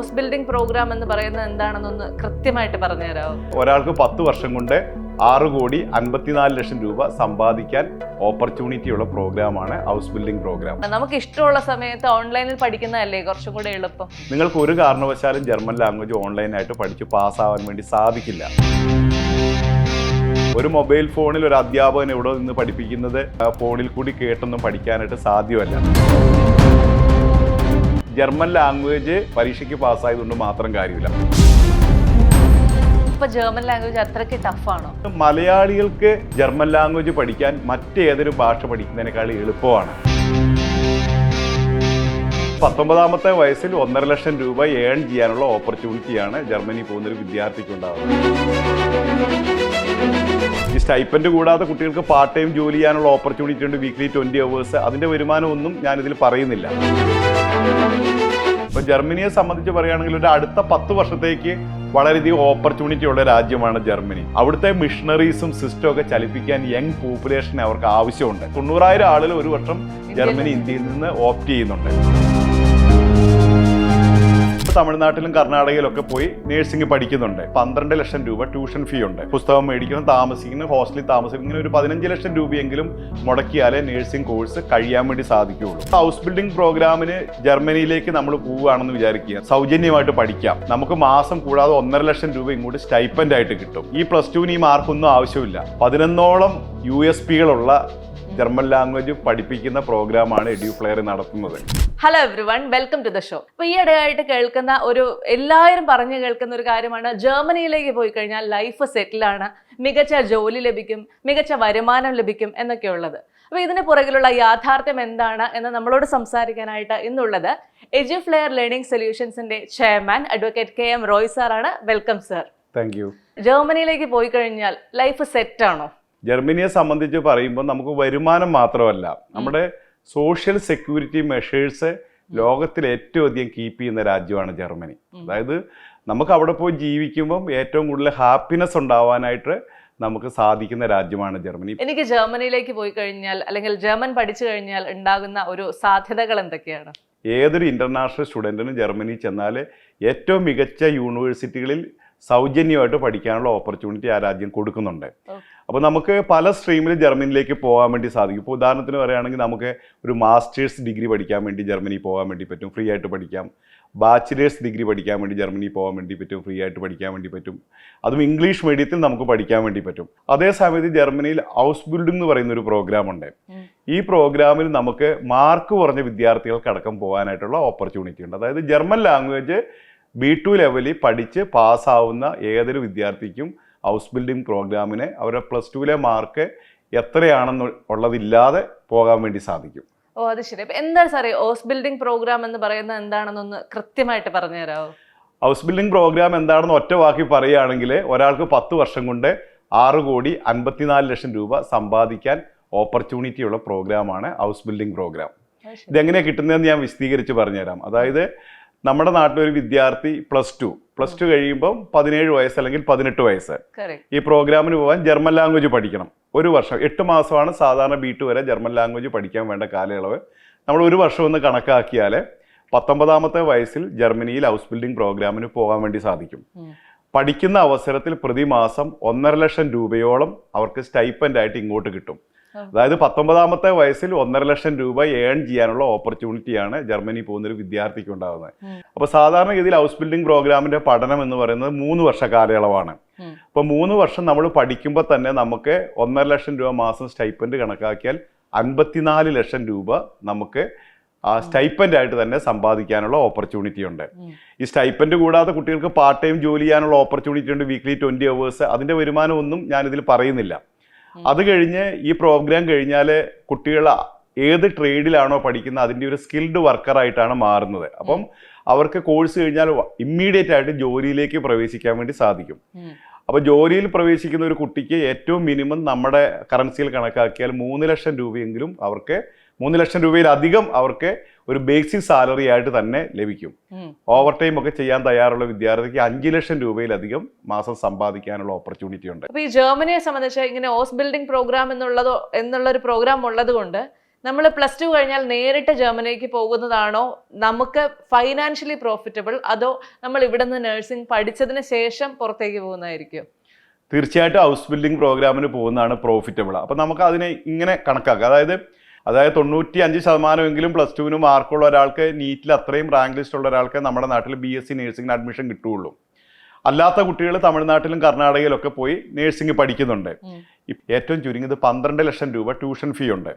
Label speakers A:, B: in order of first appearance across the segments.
A: House building programme എന്ന് പറയുന്നത് എന്താണെന്നൊന്ന് കൃത്യമായിട്ട് പറഞ്ഞുതരാമോ?
B: ഒരാൾക്ക് പത്ത് വർഷം കൊണ്ട് ആറ് കോടി അൻപത്തിനാല് ലക്ഷം രൂപ സമ്പാദിക്കാൻ ഓപ്പർച്യൂണിറ്റി ഉള്ള പ്രോഗ്രാമാണ് ഹൗസ് ബിൽഡിംഗ് പ്രോഗ്രാം.
A: നമുക്ക് ഇഷ്ടമുള്ള സമയത്ത് ഓൺലൈനിൽ പഠിക്കുന്നതല്ലേ കുറച്ചും കൂടെ എളുപ്പം?
B: നിങ്ങൾക്ക് ഒരു കാരണവശാലും ജർമ്മൻ ലാംഗ്വേജ് ഓൺലൈനായിട്ട് പഠിച്ച് പാസ്സാവാൻ വേണ്ടി സാധിക്കില്ല. ഒരു മൊബൈൽ ഫോണിൽ ഒരു അധ്യാപകൻ എവിടെ നിന്ന് പഠിപ്പിക്കുന്നത്? ഫോണിൽ കൂടി കേട്ടൊന്നും പഠിക്കാനായിട്ട് സാധ്യമല്ല. ജർമ്മൻ ലാംഗ്വേജ് പരീക്ഷയ്ക്ക് പാസ്സായതുകൊണ്ട് മാത്രം കാര്യമില്ല.
A: ഇപ്പൊ ജർമ്മൻ ലാംഗ്വേജ് അത്രയ്ക്ക് ടഫാണോ
B: മലയാളികൾക്ക് ജർമ്മൻ ലാംഗ്വേജ് പഠിക്കാൻ മറ്റേതൊരു ഭാഷ പഠിക്കുന്നതിനേക്കാൾ എളുപ്പമാണ്. പത്തൊമ്പതാമത്തെ വയസ്സിൽ ഒന്നര ലക്ഷം രൂപ ഏൺ ചെയ്യാനുള്ള ഓപ്പർച്യൂണിറ്റിയാണ് ജർമ്മനി പോകുന്ന ഒരു വിദ്യാർത്ഥിക്ക് ഉണ്ടാകുന്നത് സ്റ്റൈപ്പൻഡ് കൂടാതെ കുട്ടികൾക്ക് പാർട്ട് ടൈം ജോലി ചെയ്യാനുള്ള ഓപ്പർച്യൂണിറ്റി ഉണ്ട് വീക്ക്ലി ട്വന്റി അവേഴ്സ് അതിന്റെ വരുമാനമൊന്നും ഞാനിതിൽ പറയുന്നില്ല. ഇപ്പൊ ജർമ്മനിയെ സംബന്ധിച്ച് പറയുകയാണെങ്കിൽ ഒരു അടുത്ത പത്ത് വർഷത്തേക്ക് വളരെയധികം ഓപ്പർച്യൂണിറ്റി ഉള്ള രാജ്യമാണ് ജർമ്മനി. അവിടുത്തെ മിഷണറീസും സിസ്റ്റം ഒക്കെ ചലിപ്പിക്കാൻ യങ് പോപ്പുലേഷൻ അവർക്ക് ആവശ്യമുണ്ട്. തൊണ്ണൂറായിരം ആളുകൾ ഒരു വർഷം ജർമ്മനി ഇന്ത്യയിൽ നിന്ന് ഓപ്റ്റ് ചെയ്യുന്നുണ്ട്. ഇപ്പൊ തമിഴ്നാട്ടിലും കർണാടകയിലും ഒക്കെ പോയി നേഴ്സിംഗ് പഠിക്കുന്നുണ്ട്. പന്ത്രണ്ട് ലക്ഷം രൂപ ട്യൂഷൻ ഫീ ഉണ്ട്. പുസ്തകം മേടിക്കണം താമസിക്കണം ഹോസ്റ്റലിൽ താമസിക്കണം ഇങ്ങനെ ഒരു പതിനഞ്ച് ലക്ഷം രൂപയെങ്കിലും മുടക്കിയാലേ നേഴ്സിംഗ് കോഴ്സ് കഴിയാൻ വേണ്ടി സാധിക്കുകയുള്ളൂ. ഹൗസ് ബിൽഡിംഗ് പ്രോഗ്രാമിന് ജർമ്മനിയിലേക്ക് നമ്മൾ പോവുകയാണെന്ന് വിചാരിക്കുക. സൗജന്യമായിട്ട് പഠിക്കാം. നമുക്ക് മാസം കൂടാതെ ഒന്നര ലക്ഷം രൂപ ഇങ്ങോട്ട് സ്റ്റൈപ്പൻഡ് ആയിട്ട് കിട്ടും. ഈ പ്ലസ് ടുവിന് ഈ മാർക്കൊന്നും ആവശ്യമില്ല. പതിനൊന്നോളം യു എസ് പികളുള്ള ജർമ്മൻ ലാംഗ്വേജ് പഠിപ്പിക്കുന്ന പ്രോഗ്രാമാണ് എഡ്യൂഫ്ലെയർ നടത്തുന്നത്.
A: Hello everyone welcome to the show ഇപ്പൊ ഈ ഇടയായിട്ട് കേൾക്കുന്ന ഒരു എല്ലാവരും പറഞ്ഞു കേൾക്കുന്ന ഒരു കാര്യമാണ്. ജർമ്മനിയിലേക്ക് പോയി കഴിഞ്ഞാൽ ലൈഫ് സെറ്റിലാണ് മികച്ച ജോലി ലഭിക്കും മികച്ച വരുമാനം ലഭിക്കും എന്നൊക്കെ ഉള്ളത് അപ്പൊ ഇതിന് പുറകിലുള്ള യാഥാർത്ഥ്യം എന്താണ് എന്ന് നമ്മളോട് സംസാരിക്കാനായിട്ട് ഇന്നുള്ളത് എജ്യുഫ്ലെയർ learning സൊല്യൂഷൻസിന്റെ chairman advocate K M Roy സാറാണ് വെൽക്കം സർ
B: താങ്ക് യു
A: ജർമ്മനിയിലേക്ക് പോയി കഴിഞ്ഞാൽ ലൈഫ് സെറ്റ് ആണോ?
B: ജർമ്മനിയെ സംബന്ധിച്ച് പറയുമ്പോൾ നമുക്ക് വരുമാനം മാത്രമല്ല നമ്മുടെ സോഷ്യൽ സെക്യൂരിറ്റി മെഷേഴ്സ് ലോകത്തിൽ ഏറ്റവും അധികം കീപ്പ് ചെയ്യുന്ന രാജ്യമാണ് ജർമ്മനി. അതായത് നമുക്ക് അവിടെ പോയി ജീവിക്കുമ്പം ഏറ്റവും കൂടുതൽ ഹാപ്പിനെസ് ഉണ്ടാവാനായിട്ട് നമുക്ക് സാധിക്കുന്ന രാജ്യമാണ് ജർമ്മനി.
A: എനിക്ക് ജർമ്മനിയിലേക്ക് പോയി കഴിഞ്ഞാൽ അല്ലെങ്കിൽ ജർമ്മൻ പഠിച്ചു കഴിഞ്ഞാൽ ഉണ്ടാകുന്ന ഒരു സാധ്യതകൾ എന്തൊക്കെയാണ്?
B: ഏതൊരു ഇന്റർനാഷണൽ സ്റ്റുഡന്റിനും ജർമ്മനി ചെന്നാൽ ഏറ്റവും മികച്ച യൂണിവേഴ്സിറ്റികളിൽ സൗജന്യമായിട്ട് പഠിക്കാനുള്ള ഓപ്പർച്യൂണിറ്റി ആ രാജ്യം കൊടുക്കുന്നുണ്ട്. അപ്പോൾ നമുക്ക് പല സ്ട്രീമിൽ ജർമ്മനിയിലേക്ക് പോകാൻ വേണ്ടി സാധിക്കും. ഇപ്പോൾ ഉദാഹരണത്തിന് പറയുകയാണെങ്കിൽ നമുക്ക് ഒരു മാസ്റ്റേഴ്സ് ഡിഗ്രി പഠിക്കാൻ വേണ്ടി ജർമ്മനി പോകാൻ വേണ്ടി പറ്റും ഫ്രീ ആയിട്ട് പഠിക്കാം. ബാച്ചിലേഴ്സ് ഡിഗ്രി പഠിക്കാൻ വേണ്ടി ജർമ്മനി പോകാൻ വേണ്ടി പറ്റും ഫ്രീ ആയിട്ട് പഠിക്കാൻ വേണ്ടി പറ്റും. അതും ഇംഗ്ലീഷ് മീഡിയത്തിൽ നമുക്ക് പഠിക്കാൻ വേണ്ടി പറ്റും. അതേ സമയത്ത് ജർമ്മനിയിൽ ഹൗസ് ബിൽഡിംഗ് എന്ന് പറയുന്ന ഒരു പ്രോഗ്രാം ഉണ്ട് ഈ പ്രോഗ്രാമിൽ നമുക്ക് മാർക്ക് കുറഞ്ഞ വിദ്യാർത്ഥികൾക്ക് അടക്കം പോകാനായിട്ടുള്ള ഓപ്പർച്യൂണിറ്റി ഉണ്ട്. അതായത് ജർമ്മൻ ലാംഗ്വേജ് ബി ടു ലെവലിൽ പഠിച്ച് പാസ്സാവുന്ന ഏതൊരു വിദ്യാർത്ഥിക്കും ഹൗസ് ബിൽഡിംഗ് പ്രോഗ്രാമിന് അവരുടെ പ്ലസ് ടുവിലെ മാർക്ക് എത്രയാണെന്ന് ഉള്ളതില്ലാതെ പോകാൻ വേണ്ടി സാധിക്കും.
A: ഓ അത് ശരി. എന്താ സാറേ ഹൗസ് ബിൽഡിംഗ് പ്രോഗ്രാം എന്ന് പറയുന്നത് എന്താണെന്നൊന്ന് കൃത്യമായിട്ട് പറഞ്ഞു തരാമോ
B: ഹൗസ് ബിൽഡിംഗ് പ്രോഗ്രാം എന്താണെന്ന് ഒറ്റ വാക്കി പറയുകയാണെങ്കിൽ ഒരാൾക്ക് പത്ത് വർഷം കൊണ്ട് ആറ് കോടി അൻപത്തിനാല് ലക്ഷം രൂപ സമ്പാദിക്കാൻ ഓപ്പർച്യൂണിറ്റി ഉള്ള പ്രോഗ്രാമാണ് ഹൗസ് ബിൽഡിംഗ് പ്രോഗ്രാം. ഇതെങ്ങനെയാണ് കിട്ടുന്നതെന്ന് ഞാൻ വിശദീകരിച്ച് പറഞ്ഞുതരാം. അതായത് നമ്മുടെ നാട്ടിലൊരു വിദ്യാർത്ഥി പ്ലസ് ടു പ്ലസ് ടു കഴിയുമ്പോൾ പതിനേഴ് വയസ്സ് അല്ലെങ്കിൽ പതിനെട്ട് വയസ്സ്. ഈ പ്രോഗ്രാമിന് പോകാൻ ജർമ്മൻ ലാംഗ്വേജ് പഠിക്കണം. ഒരു വർഷം എട്ട് മാസമാണ് സാധാരണ ബി ടു വരെ ജർമ്മൻ ലാംഗ്വേജ് പഠിക്കാൻ വേണ്ട കാലയളവ്. നമ്മൾ ഒരു വർഷം ഒന്ന് കണക്കാക്കിയാൽ പത്തൊമ്പതാമത്തെ വയസ്സിൽ ജർമ്മനിയിൽ ഹൗസ് ബിൽഡിംഗ് പ്രോഗ്രാമിന് പോകാൻ വേണ്ടി സാധിക്കും. പഠിക്കുന്ന അവസരത്തിൽ പ്രതിമാസം ഒന്നര ലക്ഷം രൂപയോളം അവർക്ക് സ്റ്റൈപ്പന്റായിട്ട് ഇങ്ങോട്ട് കിട്ടും. അതായത് പത്തൊമ്പതാമത്തെ വയസ്സിൽ ഒന്നര ലക്ഷം രൂപ ഏൺ ചെയ്യാനുള്ള ഓപ്പർച്യൂണിറ്റിയാണ് ജർമ്മനി പോകുന്ന ഒരു വിദ്യാർത്ഥിക്ക് ഉണ്ടാകുന്നത്
A: അപ്പൊ
B: അപ്പോൾ സാധാരണഗതിയിൽ ഹൗസ് ബിൽഡിംഗ് പ്രോഗ്രാമിന്റെ പഠനം എന്ന് പറയുന്നത് മൂന്ന് വർഷ കാലയളവാണ്.
A: അപ്പൊ
B: അപ്പോൾ മൂന്ന് വർഷം നമ്മൾ പഠിക്കുമ്പോൾ തന്നെ നമുക്ക് ഒന്നര ലക്ഷം രൂപ മാസം സ്റ്റൈപ്പൻഡ് കണക്കാക്കിയാൽ അൻപത്തിനാല് ലക്ഷം രൂപ നമുക്ക് ആ സ്റ്റൈപ്പന്റ് ആയിട്ട് തന്നെ സമ്പാദിക്കാനുള്ള ഓപ്പർച്യൂണിറ്റി ഉണ്ട്. ഈ സ്റ്റൈപ്പന്റ് കൂടാതെ കുട്ടികൾക്ക് പാർട്ട് ടൈം ജോലി ചെയ്യാനുള്ള ഓപ്പർച്യൂണിറ്റി ഉണ്ട് വീക്ക്ലി ട്വന്റി അവേഴ്സ് അതിന്റെ വരുമാനമൊന്നും ഞാനിതിൽ പറയുന്നില്ല. അത് കഴിഞ്ഞ് ഈ പ്രോഗ്രാം കഴിഞ്ഞാൽ കുട്ടികൾ ഏത് ട്രേഡിലാണോ പഠിക്കുന്നത് അതിന്റെ ഒരു സ്കിൽഡ് വർക്കറായിട്ടാണ് മാറുന്നത്. അപ്പം അവർക്ക് കോഴ്സ് കഴിഞ്ഞാൽ ഇമ്മീഡിയറ്റ് ആയിട്ട് ജോലിയിലേക്ക് പ്രവേശിക്കാൻ വേണ്ടി സാധിക്കും. അപ്പോൾ ജോലിയിൽ പ്രവേശിക്കുന്ന ഒരു കുട്ടിക്ക് ഏറ്റവും മിനിമം നമ്മുടെ കറൻസിയിൽ കണക്കാക്കിയാൽ മൂന്ന് ലക്ഷം രൂപയെങ്കിലും അവർക്ക് മൂന്ന് ലക്ഷം രൂപയിലധികം അവർക്ക് ഒരു ബേസിക് സാലറി ആയിട്ട് തന്നെ ലഭിക്കും. ഓവർ ടൈം ഒക്കെ ചെയ്യാൻ തയ്യാറുള്ള വിദ്യാർത്ഥിക്ക് അഞ്ച് ലക്ഷം രൂപയിലധികം മാസം സമ്പാദിക്കാനുള്ള ഓപ്പർച്യൂണിറ്റി ഉണ്ട്.
A: അപ്പോൾ ഈ ജർമ്മനിയെ സംബന്ധിച്ച് ഇങ്ങനെ ഹോസ് ബിൽഡിംഗ് പ്രോഗ്രാം എന്നുള്ളതോ എന്നുള്ള ഒരു പ്രോഗ്രാം ഉള്ളത് കൊണ്ട് നമ്മൾ പ്ലസ് ടു കഴിഞ്ഞാൽ നേരിട്ട് ജർമ്മനിക്ക് പോകുന്നതാണോ? നമുക്ക് ഫൈനാൻഷ്യലി പ്രോഫിറ്റബിൾ അതോ നമ്മൾ ഇവിടെ നിന്ന് നഴ്സിംഗ് പഠിച്ചതിന് ശേഷം പുറത്തേക്ക് പോകുന്നതായിരിക്കും?
B: തീർച്ചയായിട്ടും ഹൗസ് ബിൽഡിംഗ് പ്രോഗ്രാമിന് പോകുന്നതാണ് പ്രോഫിറ്റബിൾ അപ്പം നമുക്ക് അതിനെ ഇങ്ങനെ കണക്കാക്കാം. അതായത് അതായത് തൊണ്ണൂറ്റി അഞ്ച് ശതമാനമെങ്കിലും പ്ലസ് ടുവിന് മാർക്കുള്ള ഒരാൾക്ക് നീറ്റിൽ അത്രയും റാങ്ക് ലിസ്റ്റ് ഉള്ള ഒരാൾക്ക് നമ്മുടെ നാട്ടിൽ ബി എസ് സി നേഴ്സിംഗിന് അഡ്മിഷൻ കിട്ടുകയുള്ളൂ. അല്ലാത്ത കുട്ടികൾ തമിഴ്നാട്ടിലും കർണാടകയിലും ഒക്കെ പോയി നേഴ്സിംഗ് പഠിക്കുന്നുണ്ട്. ഏറ്റവും ചുരുങ്ങിയത് പന്ത്രണ്ട് ലക്ഷം രൂപ ട്യൂഷൻ ഫീ ഉണ്ട്.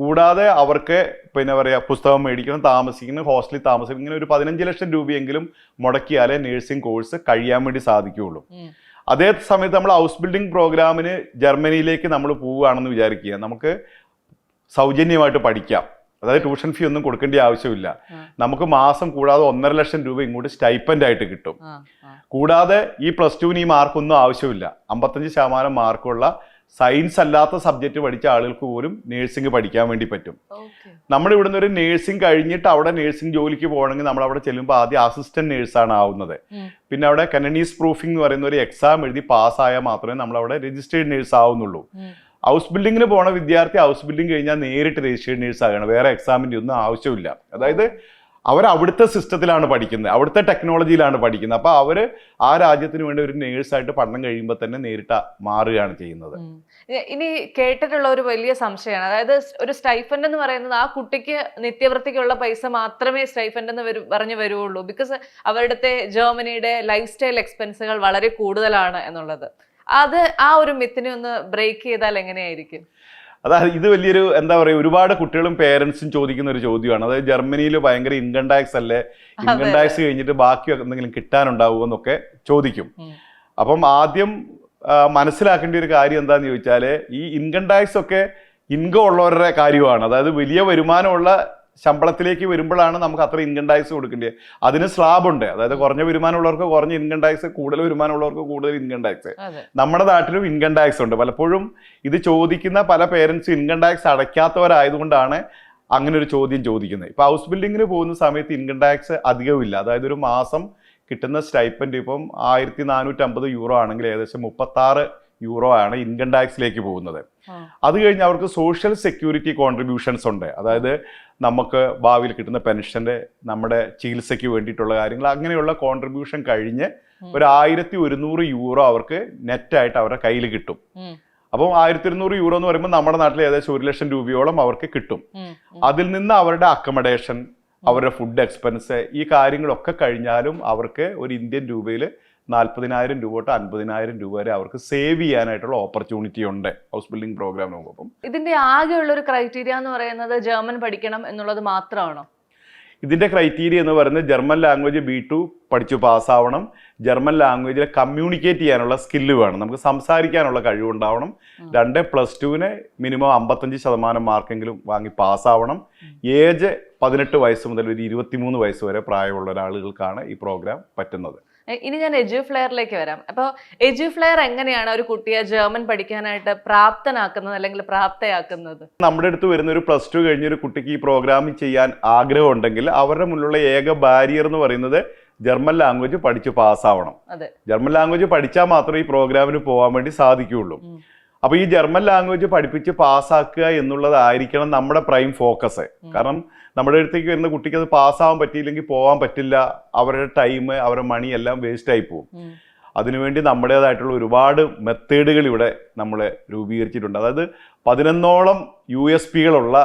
B: കൂടാതെ അവർക്ക് പിന്നെ പറയുക പുസ്തകം മേടിക്കണം താമസിക്കണം ഹോസ്റ്റലിൽ താമസിക്കണം ഇങ്ങനെ ഒരു പതിനഞ്ച് ലക്ഷം രൂപയെങ്കിലും മുടക്കിയാലേ നേഴ്സിംഗ് കോഴ്സ് കഴിയാൻ വേണ്ടി സാധിക്കുകയുള്ളൂ. അതേ സമയത്ത് നമ്മൾ ഹൗസ് ബിൽഡിംഗ് പ്രോഗ്രാമിന് ജർമ്മനിയിലേക്ക് നമ്മൾ പോവുകയാണെന്ന് വിചാരിക്കുക. നമുക്ക് സൗജന്യമായിട്ട് പഠിക്കാം അതായത് ട്യൂഷൻ ഫീ ഒന്നും കൊടുക്കേണ്ട ആവശ്യമില്ല നമുക്ക് മാസം കൂടാതെ ഒന്നര ലക്ഷം രൂപ ഇങ്ങോട്ട് സ്റ്റൈപ്പന്റ് ആയിട്ട് കിട്ടും. കൂടാതെ ഈ പ്ലസ് ടുവിന് ഈ മാർക്കൊന്നും ആവശ്യമില്ല അമ്പത്തഞ്ച് ശതമാനം മാർക്കുള്ള സയൻസ് അല്ലാത്ത സബ്ജക്റ്റ് പഠിച്ച ആളുകൾക്ക് പോലും നേഴ്സിംഗ് പഠിക്കാൻ വേണ്ടി പറ്റും. നമ്മുടെ ഇവിടുന്ന് ഒരു നേഴ്സിംഗ് കഴിഞ്ഞിട്ട് അവിടെ നേഴ്സിംഗ് ജോലിക്ക് പോകണമെങ്കിൽ നമ്മൾ അവിടെ ചെല്ലുമ്പോൾ ആദ്യം അസിസ്റ്റന്റ് നേഴ്സാണ് ആവുന്നത്. പിന്നെ അവിടെ കനനീസ് പ്രൂഫിംഗ് എന്ന് പറയുന്ന ഒരു എക്സാം എഴുതി പാസ്സായാൽ മാത്രമേ നമ്മൾ അവിടെ രജിസ്റ്റേർഡ് നേഴ്സ് ആവുന്നുള്ളൂ. ഹൗസ് ബിൽഡിങ്ങിന് പോണ വിദ്യാർത്ഥി ഹൗസ് ബിൽഡിംഗ് കഴിഞ്ഞാൽ നേരിട്ട് രജിസ്റ്റേർഡ് നേഴ്സ് ആകണം വേറെ എക്സാമിന്റെ ഒന്നും ആവശ്യമില്ല. അതായത് അവർ അവിടുത്തെ സിസ്റ്റത്തിലാണ് പഠിക്കുന്നത്. അവിടുത്തെ ടെക്നോളജിയിലാണ് പഠിക്കുന്നത്. അപ്പോൾ അവർ ആ രാജ്യത്തിന് വേണ്ടി ഒരു നേഴ്സായിട്ട് പഠനം കഴിയുമ്പോൾ തന്നെ നേരിട്ട് മാറുകയാണ് ചെയ്യുന്നത്.
A: ഇനി കേട്ടിട്ടുള്ള ഒരു വലിയ സംശയമാണ്. അതായത് ഒരു സ്റ്റൈഫൻഡ് എന്ന് പറയുന്നത് ആ കുട്ടിക്ക് നിത്യവൃത്തിക്കുള്ള പൈസ മാത്രമേ സ്റ്റൈഫൻഡ് എന്ന് വരും പറഞ്ഞു വരുവുള്ളൂ. ബിക്കോസ് അവരുടെ ജർമ്മനിയുടെ ലൈഫ് സ്റ്റൈൽ എക്സ്പെൻസുകൾ വളരെ കൂടുതലാണ് എന്നുള്ളത്. അത് ആ ഒരു മിത്തിനെ ഒന്ന് ബ്രേക്ക് ചെയ്താൽ എങ്ങനെയായിരിക്കും?
B: അതായത് ഇത് വലിയൊരു എന്താ പറയുക ഒരുപാട് കുട്ടികളും പേരൻസും ചോദിക്കുന്ന ഒരു ചോദ്യമാണ്. അതായത് ജർമ്മനിയിൽ ഭയങ്കര ഇൻകം ടാക്സ് അല്ലേ? ഇൻകം ടാക്സ് കഴിഞ്ഞിട്ട് ബാക്കി എന്തെങ്കിലും കിട്ടാനുണ്ടാവുമോ എന്നൊക്കെ ചോദിക്കും. അപ്പം ആദ്യം മനസ്സിലാക്കേണ്ട ഒരു കാര്യം എന്താണെന്ന് ചോദിച്ചാൽ ഈ ഇൻകം ടാക്സ് ഒക്കെ ഇൻകം ഉള്ളവരുടെ കാര്യമാണ്. അതായത് വലിയ വരുമാനമുള്ള ശമ്പളത്തിലേക്ക് വരുമ്പോഴാണ് നമുക്ക് അത്ര ഇൻകം ടാക്സ് കൊടുക്കേണ്ടത് അതിന് സ്ലാബ് ഉണ്ട്. അതായത് കുറഞ്ഞ വരുമാനമുള്ളവർക്ക് കുറഞ്ഞ ഇൻകം ടാക്സ് കൂടുതൽ വരുമാനമുള്ളവർക്ക് കൂടുതൽ ഇൻകം ടാക്സ് നമ്മുടെ നാട്ടിലും ഇൻകം ടാക്സ് ഉണ്ട്. പലപ്പോഴും ഇത് ചോദിക്കുന്ന പല പേരൻസ് ഇൻകം ടാക്സ് അടയ്ക്കാത്തവരായതുകൊണ്ടാണ് അങ്ങനെ ഒരു ചോദ്യം ചോദിക്കുന്നത്. ഇപ്പൊ ഹൗസ് ബിൽഡിങ്ങിന് പോകുന്ന സമയത്ത് ഇൻകം ടാക്സ് അധികമില്ല അതായത് ഒരു മാസം കിട്ടുന്ന സ്റ്റൈപ്പൻഡ് ഇപ്പം ആയിരത്തി നാനൂറ്റമ്പത് യൂറോ ആണെങ്കിൽ ഏകദേശം മുപ്പത്താറ് യൂറോ ആണ് ഇൻകം ടാക്സിലേക്ക് പോകുന്നത്. അത് കഴിഞ്ഞ് അവർക്ക് സോഷ്യൽ സെക്യൂരിറ്റി കോൺട്രിബ്യൂഷൻസ് ഉണ്ട്. അതായത് നമുക്ക് ഭാവിയിൽ കിട്ടുന്ന പെൻഷന്റെ നമ്മുടെ ചികിത്സയ്ക്ക് വേണ്ടിയിട്ടുള്ള കാര്യങ്ങൾ അങ്ങനെയുള്ള കോൺട്രിബ്യൂഷൻ കഴിഞ്ഞ് ഒരു ആയിരത്തി ഒരുന്നൂറ് യൂറോ അവർക്ക് നെറ്റായിട്ട് അവരുടെ കയ്യിൽ കിട്ടും. അപ്പം ആയിരത്തി ഇരുന്നൂറ് യൂറോ എന്ന് പറയുമ്പോൾ നമ്മുടെ നാട്ടിൽ ഏകദേശം ഒരു ലക്ഷം രൂപയോളം അവർക്ക് കിട്ടും. അതിൽ നിന്ന് അവരുടെ അക്കമഡേഷൻ അവരുടെ ഫുഡ് എക്സ്പെൻസ് ഈ കാര്യങ്ങളൊക്കെ കഴിഞ്ഞാലും അവർക്ക് ഒരു ഇന്ത്യൻ രൂപയിൽ നാൽപ്പതിനായിരം രൂപ തൊട്ട് അൻപതിനായിരം രൂപ വരെ അവർക്ക് സേവ് ചെയ്യാനായിട്ടുള്ള ഓപ്പർച്യൂണിറ്റി ഉണ്ട്. ഹൗസ് ബിൽഡിംഗ് പ്രോഗ്രാം നോക്കുമ്പോൾ
A: ഇതിന്റെ ആകെയുള്ള ഒരു ക്രൈറ്റീരിയ എന്ന് പറയുന്നത് ജർമ്മൻ പഠിക്കണം എന്നുള്ളത് മാത്രമാണോ?
B: ഇതിന്റെ ക്രൈറ്റീരിയ എന്ന് പറയുന്നത് ജർമ്മൻ ലാംഗ്വേജ് ബി ടു പഠിച്ചു പാസ്സാവണം ജർമ്മൻ ലാംഗ്വേജിൽ കമ്മ്യൂണിക്കേറ്റ് ചെയ്യാനുള്ള സ്കില്ല് വേണം. നമുക്ക് സംസാരിക്കാനുള്ള കഴിവുണ്ടാവണം. രണ്ട് പ്ലസ് ടുവിന് മിനിമം അമ്പത്തഞ്ച് ശതമാനം മാർക്കെങ്കിലും വാങ്ങി പാസ്സാവണം ഏജ് പതിനെട്ട് വയസ്സ് മുതൽ ഒരു ഇരുപത്തിമൂന്ന് വയസ്സ് വരെ പ്രായമുള്ള ഒരാളുകൾക്കാണ് ഈ പ്രോഗ്രാം പറ്റുന്നത്.
A: ഇനി ഞാൻ എജു ഫ്ലെയറിലേക്ക് വരാം. അപ്പോൾ എജു ഫ്ലെയർ എങ്ങനെയാണ് ഒരു കുട്ടിയെ ജർമ്മൻ പഠിക്കാനായിട്ട് പ്രാപ്തനാക്കുന്നത് അല്ലെങ്കിൽ പ്രാപ്തയാക്കുന്നത്?
B: നമ്മുടെ അടുത്ത് വരുന്ന ഒരു പ്ലസ് ടു കഴിഞ്ഞ ഒരു കുട്ടിക്ക് ഈ പ്രോഗ്രാം ചെയ്യാൻ ആഗ്രഹം ഉണ്ടെങ്കിൽ അവരുടെ മുന്നിലുള്ള ഏക ബാരിയർ എന്ന് പറയുന്നത് ജർമ്മൻ ലാംഗ്വേജ് പഠിച്ച് പാസ്സാവണം.
A: അതെ.
B: ജർമ്മൻ ലാംഗ്വേജ് പഠിച്ചാൽ മാത്രമേ ഈ പ്രോഗ്രാമിന് പോകാൻ വേണ്ടി സാധിക്കുകയുള്ളൂ. അപ്പോൾ ഈ ജർമ്മൻ ലാംഗ്വേജ് പഠിപ്പിച്ച് പാസ്സാക്കുക എന്നുള്ളതായിരിക്കണം നമ്മുടെ പ്രൈം ഫോക്കസ് കാരണം നമ്മുടെ അടുത്തേക്ക് വരുന്ന കുട്ടിക്ക് അത് പാസ്സാവാൻ പറ്റിയില്ലെങ്കിൽ പോകാൻ പറ്റില്ല. അവരുടെ ടൈം അവരുടെ മണി എല്ലാം വേസ്റ്റ് ആയി പോകും. അതിനുവേണ്ടി നമ്മുടേതായിട്ടുള്ള ഒരുപാട് മെത്തേഡുകൾ ഇവിടെ നമ്മൾ രൂപീകരിച്ചിട്ടുണ്ട്. അതായത് പതിനൊന്നോളം യു എസ് പികളുള്ള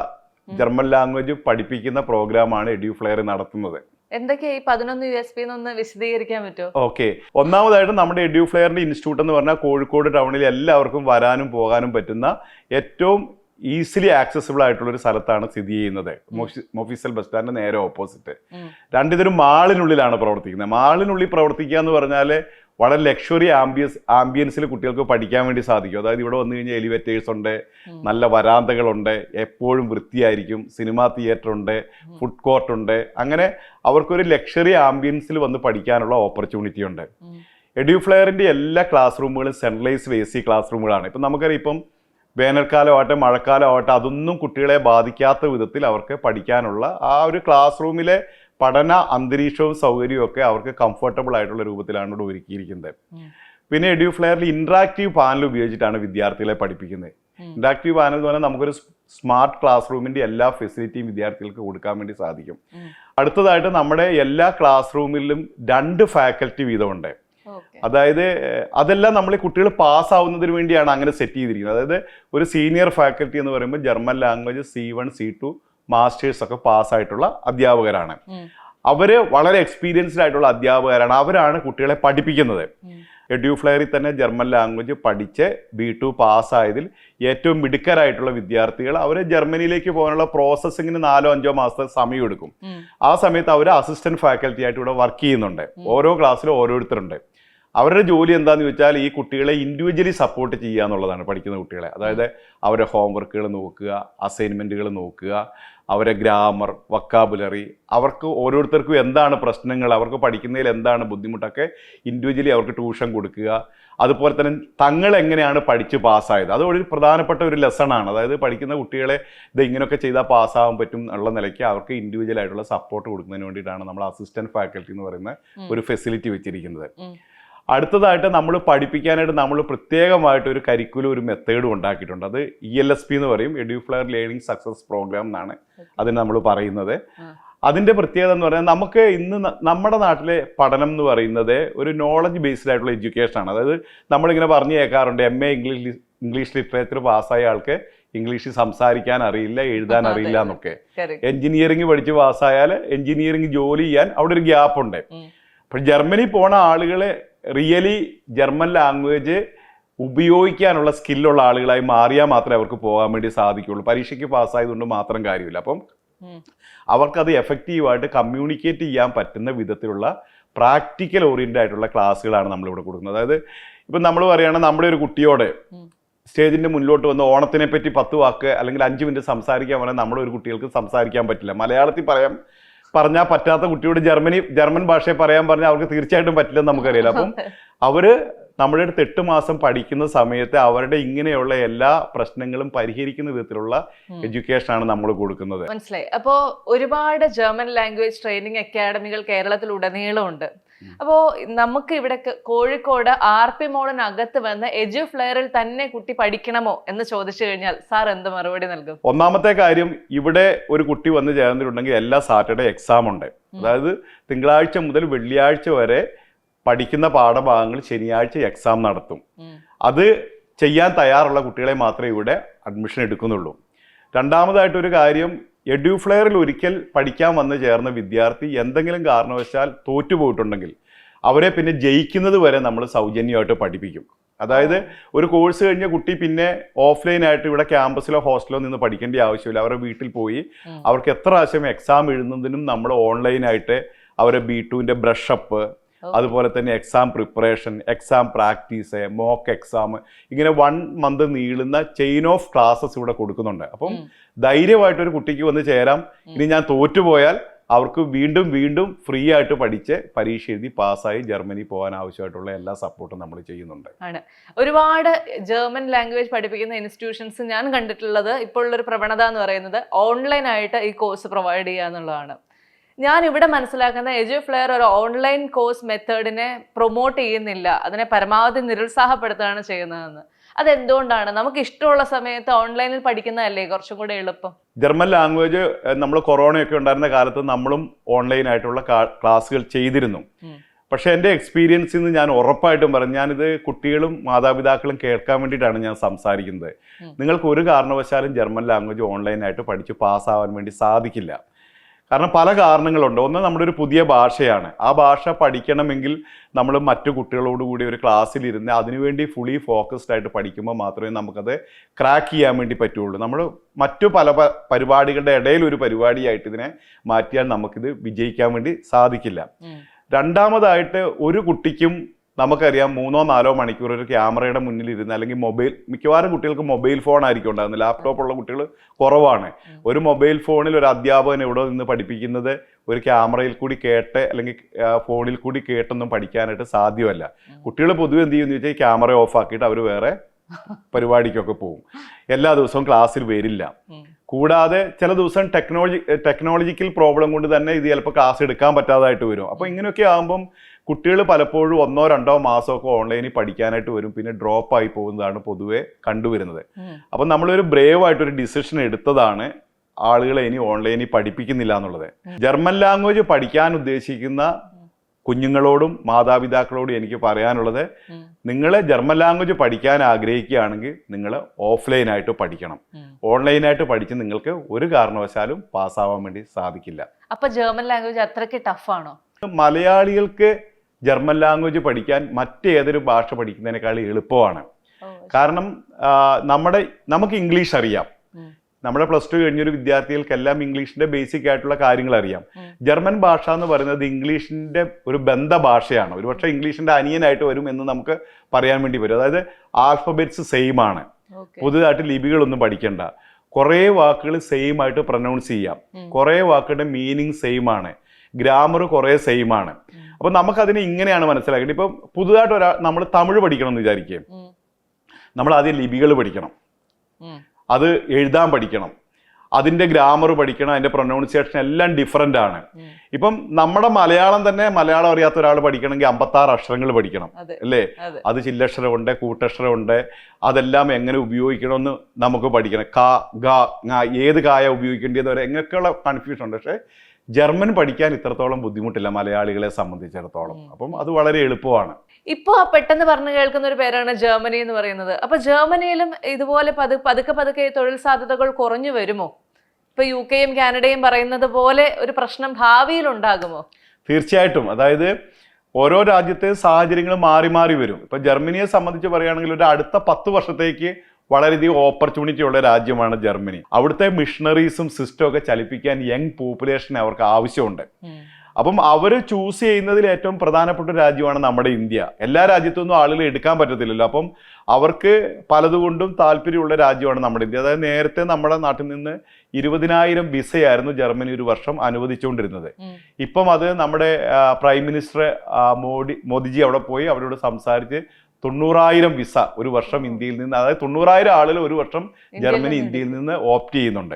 B: ജർമ്മൻ ലാംഗ്വേജ് പഠിപ്പിക്കുന്ന പ്രോഗ്രാമാണ് എഡ്യൂ ഫ്ലെയർ നടത്തുന്നത്.
A: എന്തൊക്കെയാ ഈ പതിനൊന്ന് യു എസ് പി എന്നൊന്ന് വിശദീകരിക്കാൻ പറ്റുമോ?
B: ഓക്കെ. ഒന്നാമതായിട്ട് നമ്മുടെ എഡ്യൂ എഡ്യൂഫ്ലെയറിന്റെ ഇൻസ്റ്റിറ്റ്യൂട്ട് എന്ന് പറഞ്ഞാൽ കോഴിക്കോട് ടൗണിൽ എല്ലാവർക്കും വരാനും പോകാനും പറ്റുന്ന ഏറ്റവും ഈസിലി ആക്സസിബിൾ ആയിട്ടുള്ള ഒരു സ്ഥലത്താണ് സ്ഥിതി ചെയ്യുന്നത്. മൊഫീസൽ ബസ് സ്റ്റാൻഡിന് നേരെ ഓപ്പോസിറ്റ്. രണ്ടിതൊരു മാളിനുള്ളിലാണ് പ്രവർത്തിക്കുന്നത്. മാളിനുള്ളിൽ പ്രവർത്തിക്കുക എന്ന് പറഞ്ഞാൽ വളരെ ലക്ഷറി ആംബിയൻസ് ആംബിയൻസിൽ കുട്ടികൾക്ക് പഠിക്കാൻ വേണ്ടി സാധിക്കും. അതായത് ഇവിടെ വന്നു കഴിഞ്ഞാൽ എലിവേറ്റേഴ്സ് ഉണ്ട്. നല്ല വരാന്തകളുണ്ട് എപ്പോഴും വൃത്തിയായിരിക്കും സിനിമാ തിയേറ്റർ ഉണ്ട് ഫുഡ് കോർട്ട് ഉണ്ട്. അങ്ങനെ അവർക്കൊരു ലക്ഷറി ആംബിയൻസിൽ വന്ന് പഠിക്കാനുള്ള ഓപ്പർച്യൂണിറ്റി ഉണ്ട്. എഡ്യൂഫ്ലെയറിന്റെ എല്ലാ ക്ലാസ് റൂമുകളും സെൻട്രലൈസ്ഡ് എ സി ക്ലാസ് റൂമുകളാണ്. ഇപ്പം നമുക്കറിയാം ഇപ്പം വേനൽക്കാലമാവട്ടെ മഴക്കാലമാവട്ടെ അതൊന്നും കുട്ടികളെ ബാധിക്കാത്ത വിധത്തിൽ അവർക്ക് പഠിക്കാനുള്ള ആ ഒരു ക്ലാസ് റൂമിലെ പഠന അന്തരീക്ഷവും സൗകര്യവും ഒക്കെ അവർക്ക് കംഫർട്ടബിൾ ആയിട്ടുള്ള രൂപത്തിലാണ് ഇവിടെ ഒരുക്കിയിരിക്കുന്നത്. പിന്നെ എഡ്യൂഫ്ലെയറിൽ ഇൻട്രാക്റ്റീവ് പാനൽ ഉപയോഗിച്ചിട്ടാണ് വിദ്യാർത്ഥികളെ പഠിപ്പിക്കുന്നത്. ഇൻട്രാക്റ്റീവ് പാനൽ എന്ന് പറഞ്ഞാൽ നമുക്കൊരു സ്മാർട്ട് ക്ലാസ് റൂമിന്റെ എല്ലാ ഫെസിലിറ്റിയും വിദ്യാർത്ഥികൾക്ക് കൊടുക്കാൻ വേണ്ടി സാധിക്കും. അടുത്തതായിട്ട് നമ്മുടെ എല്ലാ ക്ലാസ് റൂമിലും രണ്ട് ഫാക്കൽറ്റി വീതമുണ്ട്. അതായത് അതെല്ലാം നമ്മൾ ഈ കുട്ടികൾ പാസ്സാവുന്നതിന് വേണ്ടിയാണ് അങ്ങനെ സെറ്റ് ചെയ്തിരിക്കുന്നത്. അതായത് ഒരു സീനിയർ ഫാക്കൽറ്റി എന്ന് പറയുമ്പോൾ German language C one C two masters ഒക്കെ പാസ്സായിട്ടുള്ള അധ്യാപകരാണ്. അവർ വളരെ എക്സ്പീരിയൻസ്ഡ് ആയിട്ടുള്ള അധ്യാപകരാണ്. അവരാണ് കുട്ടികളെ പഠിപ്പിക്കുന്നത്. എഡ്യൂഫ്ലെയറിൽ തന്നെ ജർമ്മൻ ലാംഗ്വേജ് പഠിച്ച് ബി ടു പാസ്സായതിൽ ഏറ്റവും മിടുക്കരായിട്ടുള്ള വിദ്യാർത്ഥികൾ അവർ ജർമ്മനിയിലേക്ക് പോകാനുള്ള പ്രോസസ്സിങ്ങിന് നാലോ അഞ്ചോ മാസത്തെ സമയം എടുക്കും. ആ സമയത്ത് അവർ അസിസ്റ്റന്റ് ഫാക്കൽറ്റി ആയിട്ട് ഇവിടെ വർക്ക് ചെയ്യുന്നുണ്ട്. ഓരോ ക്ലാസ്സിലും ഓരോരുത്തരുണ്ട്. അവരുടെ ജോലി എന്താന്ന് വെച്ചാൽ ഈ കുട്ടികളെ ഇൻഡിവിജ്വലി സപ്പോർട്ട് ചെയ്യുക എന്നുള്ളതാണ് പഠിക്കുന്ന കുട്ടികളെ. അതായത് അവരുടെ ഹോംവർക്കുകൾ നോക്കുക അസൈൻമെന്റുകൾ നോക്കുക അവരെ ഗ്രാമർ വക്കാബുലറി അവർക്ക് ഓരോരുത്തർക്കും എന്താണ് പ്രശ്നങ്ങൾ അവർക്ക് പഠിക്കുന്നതിൽ എന്താണ് ബുദ്ധിമുട്ടൊക്കെ ഇൻഡിവിജ്വലി അവർക്ക് ട്യൂഷൻ കൊടുക്കുക. അതുപോലെ തന്നെ തങ്ങൾ എങ്ങനെയാണ് പഠിച്ച് പാസ്സായത്? അത് ഒരു പ്രധാനപ്പെട്ട ഒരു ലെസണാണ് അതായത് പഠിക്കുന്ന കുട്ടികളെ ഇത് ഇങ്ങനെയൊക്കെ ചെയ്താൽ പാസ്സാവാൻ പറ്റും എന്നുള്ള നിലയ്ക്ക് അവർക്ക് ഇൻഡിവിജ്വൽ ആയിട്ടുള്ള സപ്പോർട്ട് കൊടുക്കുന്നതിന് വേണ്ടിയിട്ടാണ് നമ്മൾ അസിസ്റ്റന്റ് ഫാക്കൽറ്റി എന്ന് പറയുന്ന ഒരു ഫെസിലിറ്റി വെച്ചിരിക്കുന്നത്. അടുത്തതായിട്ട് നമ്മൾ പഠിപ്പിക്കാനായിട്ട് നമ്മൾ പ്രത്യേകമായിട്ട് ഒരു കരിക്കുലം ഒരു മെത്തേഡും ഉണ്ടാക്കിയിട്ടുണ്ട്. അത് ഇ എൽ എസ് പി എന്ന് പറയും. എഡ്യൂഫ്ലയർ ലേണിംഗ് സക്സസ് പ്രോഗ്രാം എന്നാണ് അതിന് നമ്മൾ പറയുന്നത്. അതിന്റെ പ്രത്യേകത എന്ന് പറഞ്ഞാൽ നമുക്ക് ഇന്ന് നമ്മുടെ നാട്ടിലെ പഠനം എന്ന് പറയുന്നത് ഒരു നോളജ് ബേസ്ഡ് ആയിട്ടുള്ള എഡ്യൂക്കേഷൻ ആണ്. അതായത് നമ്മളിങ്ങനെ പറഞ്ഞു കേൾക്കാറുണ്ട് M A English English literature പാസ്സായ ആൾക്ക് ഇംഗ്ലീഷിൽ സംസാരിക്കാൻ അറിയില്ല എഴുതാൻ അറിയില്ല എന്നൊക്കെ. എഞ്ചിനീയറിംഗ് പഠിച്ച് പാസ്സായാൽ എഞ്ചിനീയറിംഗ് ജോലി ചെയ്യാൻ അവിടെ ഒരു ഗ്യാപ്പ് ഉണ്ട്. അപ്പം ജർമ്മനി പോണ ആളുകൾ റിയലി ജർമ്മൻ ലാംഗ്വേജ് ഉപയോഗിക്കാനുള്ള സ്കില്ലുള്ള ആളുകളായി മാറിയാൽ മാത്രമേ അവർക്ക് പോകാൻ വേണ്ടി സാധിക്കുള്ളൂ. പരീക്ഷയ്ക്ക് പാസ്സായതുകൊണ്ട് മാത്രം കാര്യമില്ല. അപ്പം. അവർക്കത് എഫക്റ്റീവായിട്ട് കമ്മ്യൂണിക്കേറ്റ് ചെയ്യാൻ പറ്റുന്ന വിധത്തിലുള്ള പ്രാക്ടിക്കൽ ഓറിയന്റഡ് ആയിട്ടുള്ള ക്ലാസ്സുകളാണ് നമ്മളിവിടെ കൊടുക്കുന്നത്. അതായത് ഇപ്പം നമ്മൾ പറയുകയാണെങ്കിൽ നമ്മുടെ ഒരു കുട്ടിയോട് സ്റ്റേജിന്റെ മുന്നിലോട്ട് വന്ന് ഓണത്തിനെ പറ്റി പത്ത് വാക്ക് അല്ലെങ്കിൽ അഞ്ച് മിനിറ്റ് സംസാരിക്കാൻ പറഞ്ഞാൽ നമ്മുടെ ഒരു കുട്ടികൾക്ക് സംസാരിക്കാൻ പറ്റില്ല. മലയാളത്തിൽ പറയാം പറഞ്ഞാൽ പറ്റാത്ത കുട്ടിയോട് ജർമ്മനി ജർമ്മൻ ഭാഷയെ പറയാൻ പറഞ്ഞാൽ അവർക്ക് തീർച്ചയായിട്ടും പറ്റില്ലെന്ന് നമുക്കറിയില്ല. അപ്പം അവർ നമ്മുടെ അടുത്ത് എട്ട് മാസം പഠിക്കുന്ന സമയത്ത് അവരുടെ ഇങ്ങനെയുള്ള എല്ലാ പ്രശ്നങ്ങളും പരിഹരിക്കുന്ന വിധത്തിലുള്ള
A: എഡ്യൂക്കേഷൻ
B: ആണ് നമ്മൾ കൊടുക്കുന്നത്.
A: മനസ്സിലായി. അപ്പോൾ ഒരുപാട് ജർമ്മൻ ലാംഗ്വേജ് ട്രെയിനിങ് അക്കാഡമികൾ കേരളത്തിൽ ഉടനീളമുണ്ട്.
B: ഉം.
A: അപ്പോ നമുക്ക് ഇവിടെ കോഴിക്കോട് ആർ പി മോളിനകത്ത് വന്ന് എജു ഫ്ലെയറിൽ തന്നെ കുട്ടി പഠിക്കണമോ എന്ന് ചോദിച്ചു കഴിഞ്ഞാൽ സാർ എന്ത് മറുപടി നൽകും?
B: ഒന്നാമത്തെ കാര്യം ഇവിടെ ഒരു കുട്ടി വന്ന് ചേർന്നിട്ടുണ്ടെങ്കിൽ എല്ലാ സാറ്റർഡേ എക്സാം ഉണ്ട്. അതായത് തിങ്കളാഴ്ച മുതൽ വെള്ളിയാഴ്ച വരെ പഠിക്കുന്ന പാഠഭാഗങ്ങൾ ശനിയാഴ്ച എക്സാം നടത്തും. അത് ചെയ്യാൻ തയ്യാറുള്ള കുട്ടികളെ മാത്രമേ ഇവിടെ അഡ്മിഷൻ എടുക്കുന്നുള്ളൂ. രണ്ടാമതായിട്ടൊരു കാര്യം എഡ്യൂഫ്ലെയറിൽ ഒരിക്കൽ പഠിക്കാൻ വന്ന് ചേർന്ന വിദ്യാർത്ഥി എന്തെങ്കിലും കാരണവശാൽ തോറ്റുപോയിട്ടുണ്ടെങ്കിൽ അവരെ പിന്നെ ജയിക്കുന്നത് വരെ നമ്മൾ സൗജന്യമായിട്ട് പഠിപ്പിക്കും അതായത് ഒരു കോഴ്സ് കഴിഞ്ഞ കുട്ടി പിന്നെ ഓഫ്ലൈനായിട്ട് ഇവിടെ ക്യാമ്പസിലോ ഹോസ്റ്റലോ നിന്ന് പഠിക്കേണ്ട ആവശ്യമില്ല അവരുടെ വീട്ടിൽ പോയി അവർക്ക് എത്ര പ്രാവശ്യം എക്സാം എഴുതുന്നതിനും നമ്മൾ ഓൺലൈനായിട്ട് അവരെ ബി ടുവിന്റെ ബ്രഷപ്പ്. അതുപോലെ തന്നെ exam preparation exam practice mock exam ഇങ്ങനെ വൺ മന്ത് നീളുന്ന ചെയിൻ ഓഫ് ക്ലാസ്സസ് ഇവിടെ കൊടുക്കുന്നുണ്ട്. അപ്പം ധൈര്യമായിട്ട് ഒരു കുട്ടിക്ക് വന്ന് ചേരാം. ഇനി ഞാൻ തോറ്റുപോയാൽ അവർക്ക് വീണ്ടും വീണ്ടും ഫ്രീ ആയിട്ട് പഠിച്ച് പരീക്ഷ എഴുതി പാസ്സായി ജർമ്മനി പോകാൻ ആവശ്യമായിട്ടുള്ള എല്ലാ സപ്പോർട്ടും നമ്മൾ ചെയ്യുന്നുണ്ട്. ആണ്.
A: ഒരുപാട് ജർമ്മൻ ലാംഗ്വേജ് പഠിപ്പിക്കുന്ന ഇൻസ്റ്റിറ്റ്യൂഷൻസ് ഞാൻ കണ്ടിട്ടുള്ളത് ഇപ്പോൾ ഉള്ളൊരു പ്രവണത എന്ന് പറയുന്നത് ഓൺലൈനായിട്ട് ഈ കോഴ്സ് പ്രൊവൈഡ് ചെയ്യുക എന്നുള്ളതാണ് ഞാൻ ഇവിടെ മനസ്സിലാക്കുന്ന എജു ഫ്ലെയർ ഒരു ഓൺലൈൻ കോഴ്സ് മെത്തേഡിനെ പ്രൊമോട്ട് ചെയ്യുന്നില്ല. അതിനെ പരമാവധി നിരുത്സാഹപ്പെടുത്തുകയാണ് ചെയ്യുന്നതെന്ന്. അതെന്തുകൊണ്ടാണ്? നമുക്ക് ഇഷ്ടമുള്ള സമയത്ത് ഓൺലൈനിൽ പഠിക്കുന്നതല്ലേ കുറച്ചും കൂടെ എളുപ്പം?
B: ജർമ്മൻ ലാംഗ്വേജ് നമ്മൾ കൊറോണയൊക്കെ ഉണ്ടായിരുന്ന കാലത്ത് നമ്മളും ഓൺലൈൻ ആയിട്ടുള്ള ക്ലാസ്സുകൾ ചെയ്തിരുന്നു. പക്ഷേ എന്റെ എക്സ്പീരിയൻസിൽ നിന്ന് ഞാൻ ഉറപ്പായിട്ടും പറഞ്ഞു ഞാനിത് കുട്ടികളും മാതാപിതാക്കളും കേൾക്കാൻ വേണ്ടിയിട്ടാണ് ഞാൻ സംസാരിക്കുന്നത്. നിങ്ങൾക്ക് ഒരു കാരണവശാലും ജർമ്മൻ ലാംഗ്വേജ് ഓൺലൈനായിട്ട് പഠിച്ച് പാസ്സാവാൻ വേണ്ടി സാധിക്കില്ല. കാരണം പല കാരണങ്ങളുണ്ട്. ഒന്ന് നമ്മുടെ ഒരു പുതിയ ഭാഷയാണ്. ആ ഭാഷ പഠിക്കണമെങ്കിൽ നമ്മൾ മറ്റു കുട്ടികളോടുകൂടി ഒരു ക്ലാസ്സിലിരുന്ന് അതിനുവേണ്ടി ഫുള്ളി ഫോക്കസ്ഡ് ആയിട്ട് പഠിക്കുമ്പോൾ മാത്രമേ നമുക്കത് ക്രാക്ക് ചെയ്യാൻ വേണ്ടി പറ്റുള്ളൂ. നമ്മൾ മറ്റു പല പരിപാടികളുടെ ഇടയിൽ ഒരു പരിപാടിയായിട്ട് ഇതിനെ മാറ്റിയാൽ നമുക്കിത് വിജയിക്കാൻ വേണ്ടി സാധിക്കില്ല. രണ്ടാമതായിട്ട് ഒരു കുട്ടിക്കും നമുക്കറിയാം മൂന്നോ നാലോ മണിക്കൂർ ഒരു ക്യാമറയുടെ മുന്നിൽ ഇരുന്ന് അല്ലെങ്കിൽ മൊബൈൽ മിക്കവാറും കുട്ടികൾക്ക് മൊബൈൽ ഫോൺ ആയിരിക്കും ഉണ്ടാകുന്നത് ലാപ്ടോപ്പ് ഉള്ള കുട്ടികൾ കുറവാണ്. ഒരു മൊബൈൽ ഫോണിൽ ഒരു അധ്യാപകൻ എവിടെ നിന്ന് പഠിപ്പിക്കുന്നത്? ഒരു ക്യാമറയിൽ കൂടി കേട്ട് അല്ലെങ്കിൽ ഫോണിൽ കൂടി കേട്ടൊന്നും പഠിക്കാനായിട്ട് സാധ്യമല്ല. കുട്ടികൾ പൊതുവെ എന്ത് ചെയ്യുമെന്ന് വെച്ചാൽ ക്യാമറ ഓഫ് ആക്കിയിട്ട് അവർ വേറെ പരിപാടിക്കൊക്കെ പോകും. എല്ലാ ദിവസവും ക്ലാസ്സിൽ വരില്ല. കൂടാതെ ചില ദിവസം ടെക്നോളജി ടെക്നോളജിക്കൽ പ്രോബ്ലം കൊണ്ട് തന്നെ ഇത് ചിലപ്പോൾ ക്ലാസ് എടുക്കാൻ പറ്റാതായിട്ട് വരും. അപ്പോൾ ഇങ്ങനെയൊക്കെ ആകുമ്പം കുട്ടികൾ പലപ്പോഴും ഒന്നോ രണ്ടോ മാസമൊക്കെ ഓൺലൈനിൽ പഠിക്കാനായിട്ട് വരും. പിന്നെ ഡ്രോപ്പ് ആയി പോകുന്നതാണ് പൊതുവെ കണ്ടുവരുന്നത്. അപ്പം നമ്മളൊരു ബ്രേവ് ആയിട്ടൊരു ഡിസിഷൻ എടുത്തതാണ് ആളുകളെ ഇനി ഓൺലൈനിൽ പഠിപ്പിക്കുന്നില്ല എന്നുള്ളത്. ജർമ്മൻ ലാംഗ്വേജ് പഠിക്കാൻ ഉദ്ദേശിക്കുന്ന കുഞ്ഞുങ്ങളോടും മാതാപിതാക്കളോടും എനിക്ക് പറയാനുള്ളത്. നിങ്ങൾ ജർമ്മൻ ലാംഗ്വേജ് പഠിക്കാൻ ആഗ്രഹിക്കുകയാണെങ്കിൽ നിങ്ങൾ ഓഫ്ലൈനായിട്ട് പഠിക്കണം.
A: ഓൺലൈൻ
B: ഓൺലൈനായിട്ട് പഠിച്ച് നിങ്ങൾക്ക് ഒരു കാരണവശാലും പാസ്സാവാൻ വേണ്ടി സാധിക്കില്ല.
A: അപ്പൊ ജർമ്മൻ ലാംഗ്വേജ് അത്രയ്ക്ക് ടഫാണോ
B: മലയാളികൾക്ക് ജർമ്മൻ ലാംഗ്വേജ് പഠിക്കാൻ മറ്റേതൊരു ഭാഷ പഠിക്കുന്നതിനേക്കാൾ എളുപ്പമാണ്. കാരണം നമ്മുടെ നമുക്ക് ഇംഗ്ലീഷ് അറിയാം. നമ്മുടെ പ്ലസ് ടു കഴിഞ്ഞൊരു വിദ്യാർത്ഥികൾക്കെല്ലാം ഇംഗ്ലീഷിന്റെ ബേസിക് ആയിട്ടുള്ള കാര്യങ്ങൾ അറിയാം. ജർമ്മൻ ഭാഷ എന്ന് പറയുന്നത് ഇംഗ്ലീഷിന്റെ ഒരു ബന്ധ ഭാഷയാണ് ഒരുപക്ഷെ ഇംഗ്ലീഷിന്റെ അനിയനായിട്ട് വരും എന്ന് നമുക്ക് പറയാൻ വേണ്ടി വരും അതായത് ആൽഫബറ്റ്സ് സെയിം ആണ്. പുതുതായിട്ട് ലിപികളൊന്നും പഠിക്കണ്ട. കുറേ വാക്കുകൾ സെയിം ആയിട്ട് പ്രൊനൗൺസ് ചെയ്യാം. കുറെ വാക്കുകളുടെ മീനിങ് സെയിം ആണ്. ഗ്രാമർ കുറേ സെയിം ആണ്. അപ്പൊ നമുക്കതിനെ ഇങ്ങനെയാണ് മനസ്സിലാക്കേണ്ടത്. ഇപ്പം പുതുതായിട്ട് ഒരാൾ നമ്മൾ തമിഴ് പഠിക്കണം എന്ന് വിചാരിക്കുകയും നമ്മൾ ആദ്യം ലിപികൾ പഠിക്കണം. അത് എഴുതാൻ പഠിക്കണം. അതിന്റെ ഗ്രാമർ പഠിക്കണം അതിന്റെ പ്രൊനൗൺസിയേഷൻ എല്ലാം ഡിഫറെന്റ് ആണ്. ഇപ്പം നമ്മുടെ മലയാളം തന്നെ മലയാളം അറിയാത്ത ഒരാൾ പഠിക്കണമെങ്കിൽ അമ്പത്താറ് അക്ഷരങ്ങൾ പഠിക്കണം അല്ലേ?
A: അതെ.
B: ചില്ലക്ഷരമുണ്ട് കൂട്ടക്ഷരമുണ്ട് അതെല്ലാം എങ്ങനെ ഉപയോഗിക്കണമെന്ന് നമുക്ക് പഠിക്കണം. കാ ഗ ഏത് കായ ഉപയോഗിക്കേണ്ടത് വരെ എങ്ങനെയൊക്കെയുള്ള കൺഫ്യൂഷൻ ഉണ്ട്. പക്ഷേ ജർമ്മൻ പഠിക്കാൻ ഇത്രത്തോളം ബുദ്ധിമുട്ടില്ല മലയാളികളെ സംബന്ധിച്ചിടത്തോളം. അപ്പം അത് വളരെ എളുപ്പമാണ്.
A: ഇപ്പൊ ആ പെട്ടെന്ന് പറഞ്ഞു കേൾക്കുന്ന ഒരു പേരാണ് ജർമ്മനി എന്ന് പറയുന്നത്. അപ്പൊ ജർമ്മനിയിലും ഇതുപോലെ പതു പതുക്കെ പതുക്കെ തൊഴിൽ സാധ്യതകൾ കുറഞ്ഞു വരുമോ? ഇപ്പൊ യു കെയും കാനഡയും പറയുന്നത് പോലെ ഒരു പ്രശ്നം ഭാവിയിൽ ഉണ്ടാകുമോ?
B: തീർച്ചയായിട്ടും. അതായത് ഓരോ രാജ്യത്തെ സാഹചര്യങ്ങൾ മാറി മാറി വരും. ഇപ്പൊ ജർമ്മനിയെ സംബന്ധിച്ച് പറയുകയാണെങ്കിൽ ഒരു അടുത്ത പത്ത് വർഷത്തേക്ക് വളരെയധികം ഓപ്പർച്യൂണിറ്റി ഉള്ള രാജ്യമാണ് ജർമ്മനി. അവിടുത്തെ മിഷണറീസും സിസ്റ്റവും ഒക്കെ ചലിപ്പിക്കാൻ യങ് പോപ്പുലേഷൻ അവർക്ക് ആവശ്യമുണ്ട്. അപ്പം അവർ ചൂസ് ചെയ്യുന്നതിൽ ഏറ്റവും പ്രധാനപ്പെട്ട ഒരു രാജ്യമാണ് നമ്മുടെ ഇന്ത്യ. എല്ലാ രാജ്യത്തൊന്നും ആളുകൾ എടുക്കാൻ പറ്റത്തില്ലല്ലോ. അപ്പം അവർക്ക് പലതുകൊണ്ടും താല്പര്യമുള്ള രാജ്യമാണ് നമ്മുടെ ഇന്ത്യ. അതായത് നേരത്തെ നമ്മുടെ നാട്ടിൽ നിന്ന് ഇരുപതിനായിരം വിസയായിരുന്നു ജർമ്മനി ഒരു വർഷം അനുവദിച്ചുകൊണ്ടിരുന്നത്. ഇപ്പം അത് നമ്മുടെ പ്രൈം മിനിസ്റ്റർ മോദി മോഡി മോദിജി അവിടെ പോയി അവരോട് സംസാരിച്ച് തൊണ്ണൂറായിരം വിസ ഒരു വർഷം ഇന്ത്യയിൽ നിന്ന് അതായത് തൊണ്ണൂറായിരം ആളുകൾ ഒരു വർഷം ജർമ്മനി ഇന്ത്യയിൽ നിന്ന് ഓപ്റ്റ് ചെയ്യുന്നുണ്ട്.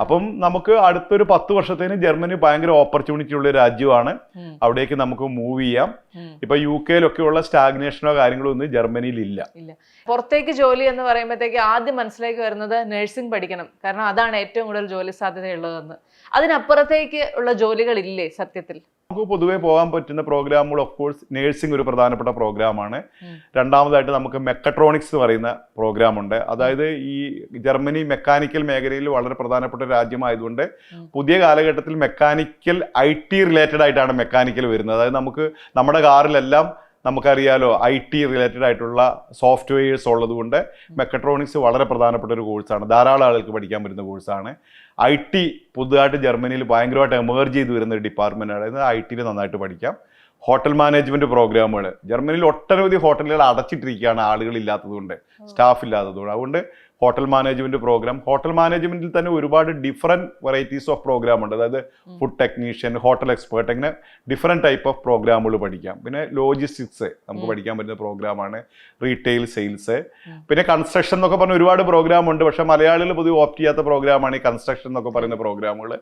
B: അപ്പം നമുക്ക് അടുത്തൊരു പത്ത് വർഷത്തേന് ജർമ്മനി ഭയങ്കര ഓപ്പർച്യൂണിറ്റി ഉള്ള രാജ്യമാണ്. അവിടേക്ക് നമുക്ക് മൂവ് ചെയ്യാം. ഇപ്പൊ യു കെയിലൊക്കെയുള്ള സ്റ്റാഗ്നേഷനോ കാര്യങ്ങളോ ഒന്നും ജർമ്മനിയിൽ ഇല്ല.
A: ഇല്ല. പുറത്തേക്ക് ജോലി എന്ന് പറയുമ്പോഴത്തേക്ക് ആദ്യം മനസ്സിലേക്ക് വരുന്നത് നഴ്സിംഗ് പഠിക്കണം. കാരണം അതാണ് ഏറ്റവും കൂടുതൽ ജോലി സാധ്യതയുള്ളതെന്ന്. അതിനപ്പുറത്തേക്ക് ഉള്ള ജോലികൾ ഇല്ലേ സത്യത്തിൽ?
B: നമുക്ക് പൊതുവെ പോകാൻ പറ്റുന്ന പ്രോഗ്രാമുകൾ ഓഫ് കോഴ്സ് നേഴ്സിംഗ് ഒരു പ്രധാനപ്പെട്ട പ്രോഗ്രാമാണ്. രണ്ടാമതായിട്ട് നമുക്ക് മെക്കട്രോണിക്സ് എന്ന് പറയുന്ന പ്രോഗ്രാം ഉണ്ട് അതായത് ഈ ജർമ്മനി മെക്കാനിക്കൽ മേഖലയിൽ വളരെ പ്രധാനപ്പെട്ട രാജ്യമായതുകൊണ്ട് പുതിയ കാലഘട്ടത്തിൽ മെക്കാനിക്കൽ ഐ ടി റിലേറ്റഡ് ആയിട്ടാണ് മെക്കാനിക്കൽ വരുന്നത്. അതായത് നമുക്ക് നമ്മുടെ കാറിലെല്ലാം നമുക്കറിയാലോ ഐ ടി റിലേറ്റഡ് ആയിട്ടുള്ള സോഫ്റ്റ്വെയർസ് ഉള്ളതുകൊണ്ട് മെക്കട്രോണിക്സ് വളരെ പ്രധാനപ്പെട്ട ഒരു കോഴ്സാണ് ധാരാളം ആളുകൾക്ക് പഠിക്കാൻ പറ്റുന്ന കോഴ്സാണ് ഐ ടി പുതുതായിട്ട് ജർമ്മനിയിൽ ഭയങ്കരമായിട്ട് എമേർജ് ചെയ്ത് വരുന്ന ഒരു ഡിപ്പാർട്ട്മെന്റ് അതായത് ഐ ടിയിൽ നന്നായിട്ട് പഠിക്കാം. ഹോട്ടൽ മാനേജ്മെന്റ് പ്രോഗ്രാമുകൾ ജർമ്മനിയിൽ ഒട്ടനവധി ഹോട്ടലുകൾ അടച്ചിട്ടിരിക്കുകയാണ് ആളുകൾ ഇല്ലാത്തതുകൊണ്ട് സ്റ്റാഫ് ഇല്ലാത്തതുകൊണ്ട്. അതുകൊണ്ട് ഹോട്ടൽ മാനേജ്മെന്റ് പ്രോഗ്രാം ഹോട്ടൽ മാനേജ്മെന്റിൽ തന്നെ ഒരുപാട് ഡിഫറെന്റ് വെറൈറ്റീസ് ഓഫ് പ്രോഗ്രാം ഉണ്ട്. അതായത് ഫുഡ് ടെക്നീഷ്യൻ ഹോട്ടൽ എക്സ്പേർട്ട് അങ്ങനെ ഡിഫറെന്റ് ടൈപ്പ് ഓഫ് പ്രോഗ്രാമുകൾ പഠിക്കാം. പിന്നെ ലോജിസ്റ്റിക്സ് നമുക്ക് പഠിക്കാൻ പറ്റുന്ന പ്രോഗ്രാമാണ് റീറ്റെയിൽ സെയിൽസ് പിന്നെ കൺസ്ട്രക്ഷൻ എന്നൊക്കെ പറഞ്ഞ ഒരുപാട് പ്രോഗ്രാം ഉണ്ട്. പക്ഷെ മലയാളികൾ പൊതുവെ ഓപ്റ്റ് ചെയ്യാത്ത പ്രോഗ്രാമാണ് ഈ കൺസ്ട്രക്ഷൻ എന്നൊക്കെ പറയുന്ന പ്രോഗ്രാമുകൾ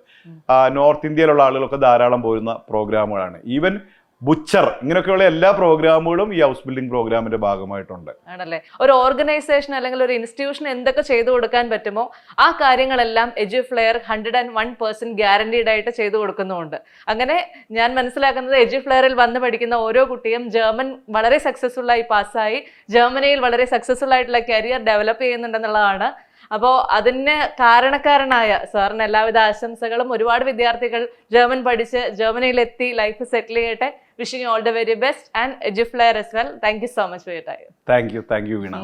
B: നോർത്ത് ഇന്ത്യയിലുള്ള ആളുകളൊക്കെ ധാരാളം പോരുന്ന പ്രോഗ്രാമുകളാണ് ഈവൻ ബുച്ചർ ഇങ്ങനെയൊക്കെയുള്ള എല്ലാ പ്രോഗ്രാമുകളും ഈ ഹൗസ് ബിൽഡിംഗ് പ്രോഗ്രാമിന്റെ ഭാഗമായിട്ടുണ്ട്.
A: ആണല്ലേ? ഒരു ഓർഗനൈസേഷൻ അല്ലെങ്കിൽ ഒരു ഇൻസ്റ്റിറ്റ്യൂഷൻ എന്തൊക്കെ ചെയ്തു കൊടുക്കാൻ പറ്റുമോ ആ കാര്യങ്ങളെല്ലാം Eduflair hundred and one percent guaranteed ആയിട്ട് ചെയ്തു കൊടുക്കുന്നുമുണ്ട്. അങ്ങനെ ഞാൻ മനസ്സിലാക്കുന്നത് എജു ഫ്ലെയറിൽ വന്ന് പഠിക്കുന്ന ഓരോ കുട്ടിയും ജർമ്മൻ വളരെ സക്സസ്ഫുൾ ആയി പാസ്സായി ജർമ്മനിയിൽ വളരെ സക്സസ്ഫുൾ ആയിട്ടുള്ള കരിയർ ഡെവലപ്പ് ചെയ്യുന്നുണ്ടെന്നുള്ളതാണ് അപ്പോൾ അതിന് കാരണക്കാരനായ സാറിന് എല്ലാവിധ ആശംസകളും. ഒരുപാട് വിദ്യാർത്ഥികൾ ജർമ്മൻ പഠിച്ച് ജർമ്മനിയിലെത്തി ലൈഫ് സെറ്റിൽ ചെയ്യട്ടെ. Wishing all the very best and Eduflair as well thank you so much for your time
B: thank you thank you Veena